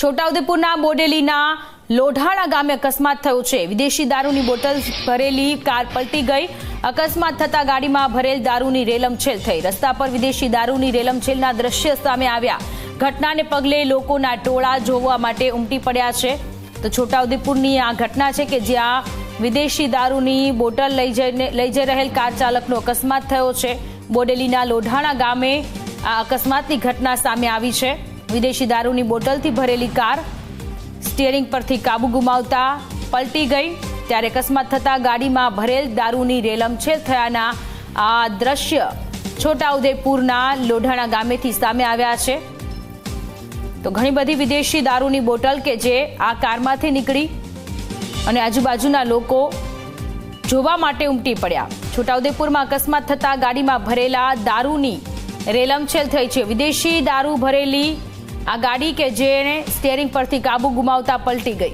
છોટાઉદેપુરના બોડેલીના લોઢાણા ગામે અકસ્માત થયો છે. વિદેશી દારૂની બોટલ ભરેલી કાર પલટી ગઈ. અકસ્માત થતા ગાડીમાં ભરેલ દારૂની રેલમછેલ થઈ. રસ્તા પર વિદેશી દારૂની રેલમછેલના દ્રશ્ય સામે આવ્યા. ઘટનાને પગલે લોકોના ટોળા જોવા માટે ઉમટી પડ્યા છે. તો છોટાઉદેપુરની આ ઘટના છે કે જ્યાં વિદેશી દારૂની બોટલ લઈ જઈને લઈ જઈ રહેલ કાર ચાલકનો અકસ્માત થયો છે. બોડેલીના લોઢાણા ગામે આ અકસ્માતની ઘટના સામે આવી છે. વિદેશી દારૂની બોટલથી ભરેલી કાર સ્ટિયરિંગ પરથી કાબુ ગુમાવતા પલટી ગઈ. ત્યારે અકસ્માત થતાં ગાડીમાં ભરેલ દારૂની રેલમછેલ થયાના આ દ્રશ્ય છોટાઉદેપુરના લોઢાણા ગામેથી સામે આવ્યા છે. તો ઘણી બધી વિદેશી દારૂની બોટલ કે જે આ કારમાંથી નીકળી અને આજુબાજુના લોકો જોવા માટે ઉમટી પડ્યા. છોટાઉદેપુરમાં અકસ્માત થતાં ગાડીમાં ભરેલા દારૂની રેલમછેલ થઈ છે. વિદેશી દારૂ ભરેલી આ ગાડી કે જેણે સ્ટેરિંગ પરથી કાબુ ગુમાવતા પલટી ગઈ.